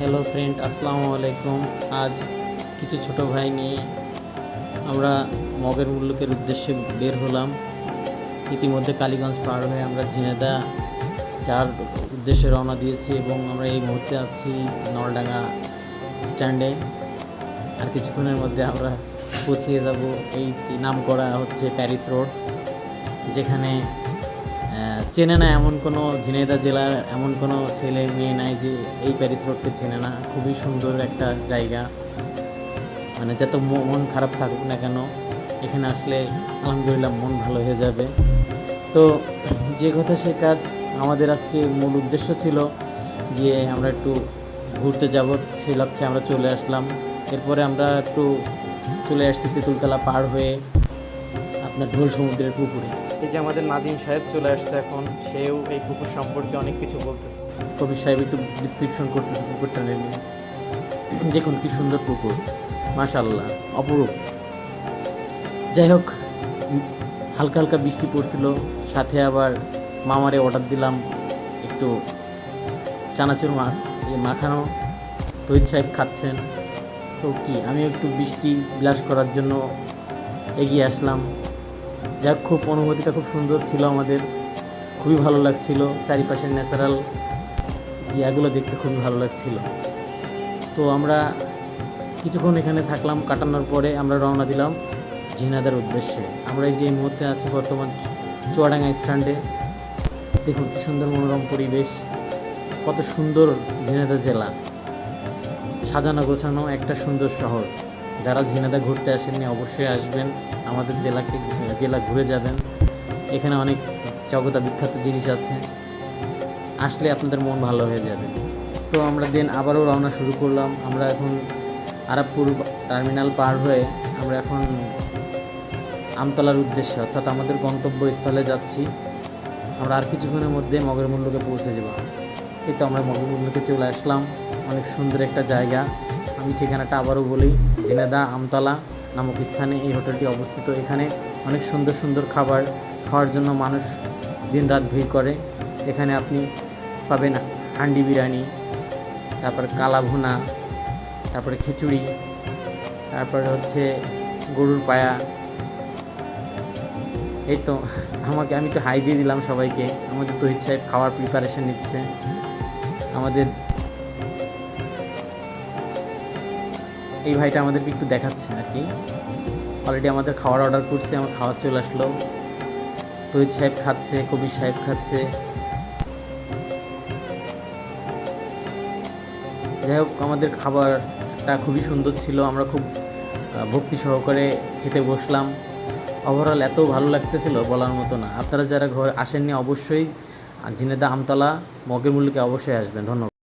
Hello friend আসসালামু আলাইকুম। আজ কিছু ছোট ভাই নিয়ে আমরা মগের মুল্লুকের উদ্দেশ্যে বের হলাম। ইতিমধ্যে কালীগঞ্জ পার হয়ে আমরা ঝিনেদা যার উদ্দেশ্যে রওনা দিয়েছি এবং আমরা এই মুহূর্তে আছি নলডাঙ্গা স্ট্যান্ডে। আর কিছুক্ষণের মধ্যে আমরা পৌঁছিয়ে যাব এই নাম করা হচ্ছে প্যারিস রোড, যেখানে চেনে না এমন কোনো ঝিনাইদা জেলার এমন কোনো ছেলে মেয়ে নাই যে এই প্যারিস রোডকে চেনে না। খুবই সুন্দর একটা জায়গা। মানে যত মন খারাপ থাকুক না কেন, এখানে আসলে আলহামদুলিল্লাহ মন ভালো হয়ে যাবে। তো যে কথা সে কাজ আমাদের আজকে মূল উদ্দেশ্য ছিল যে আমরা একটু ঘুরতে যাব। সেই লক্ষ্যে আমরা চলে আসলাম। এরপরে আমরা একটু চলে আসছি তেঁতুলতলা পার হয়ে আপনার ঢোল সমুদ্রের পুকুরে। এই যে আমাদের নাজিম সাহেব চলে আসছে এখন, সেও এই পুকুর সম্পর্কে অনেক কিছু বলতেছে। কবির সাহেব একটু ডিসক্রিপশন করতেছে পুকুরটা নিয়ে দেখুন কি সুন্দর পুকুর মাশাল্লাহ অপরূপ। যাই হোক, হালকা হালকা বৃষ্টি পড়ছিল, সাথে আবার মামারে অর্ডার দিলাম একটু চানাচুর মা মাখানো। রোহিত সাহেব খাচ্ছেন। তো কি আমি একটু বৃষ্টি বিলাস করার জন্য এগিয়ে আসলাম। যাক, খুব অনুভূতিটা খুব সুন্দর ছিল আমাদের। খুবই ভালো লাগছিল। চারিপাশের ন্যাচারাল ইয়াগুলো দেখতে খুবই ভালো লাগছিল। তো আমরা কিছুক্ষণ এখানে থাকলাম, কাটানোর পরে আমরা রওনা দিলাম ঝিনাদার উদ্দেশ্যে। আমরা এই যে মুহূর্তে আছি বর্তমান চুয়াডাঙ্গা স্ট্যান্ডে। দেখুন, কি সুন্দর মনোরম পরিবেশ। কত সুন্দর ঝিনাইদহ জেলা। সাজানো গোছানো একটা সুন্দর শহর। যারা ঝিনাইদহ ঘুরতে আসেননি অবশ্যই আসবেন। আমাদের জেলাকে, জেলা ঘুরে যাবেন। এখানে অনেক জগতা বিখ্যাত জিনিস আছে। আসলে আপনাদের মন ভালো হয়ে যাবে। তো আমরা দেন আবারও রওনা শুরু করলাম। আমরা এখন আরাবপুর টার্মিনাল পার হয়ে আমরা এখন আমতলার উদ্দেশ্যে, অর্থাৎ আমাদের গন্তব্যস্থলে যাচ্ছি। আমরা আর কিছুক্ষণের মধ্যে মগের মূল্যকে পৌঁছে যাব। এই তো আমরা মগের মূল্যকে চলে আসলাম। অনেক সুন্দর একটা জায়গা। আমি ঠিকানাটা আবারও বলি, জেনেদা আমতলা নামক স্থানে এই হোটেলটি অবস্থিত। এখানে অনেক সুন্দর সুন্দর খাবার খাওয়ার জন্য মানুষ দিনরাত ভিড় করে। এখানে আপনি পাবেন হান্ডি বিরিয়ানি, তারপর কালা ভুনা, তারপরে খিচুড়ি, তারপরে হচ্ছে গরুর পায়া। এই তো, আমাকে, আমি একটু হাই দিয়ে দিলাম সবাইকে। আমাদের তহিদ সাহেব খাওয়ার প্রিপারেশন নিচ্ছে। আমাদের এই ভাইটা আমাদেরকে একটু দেখাচ্ছে আর কি। অলরেডি আমাদের খাওয়ার অর্ডার করছে, আমার খাওয়া চলে আসলো। তহিদ সাহেব খাচ্ছে, কবির সাহেব খাচ্ছে। যাই হোক, আমাদের খাবারটা খুবই সুন্দর ছিল, আমরা খুব ভক্তি সহকারে খেতে বসলাম। ওভারঅল এত ভালো লাগতেছিল বলার মতো না। আপনারা যারা ঘর আসেননি অবশ্যই ঝিনেদা আমতলা, মগের মূল্যকে অবশ্যই আসবেন। ধন্যবাদ।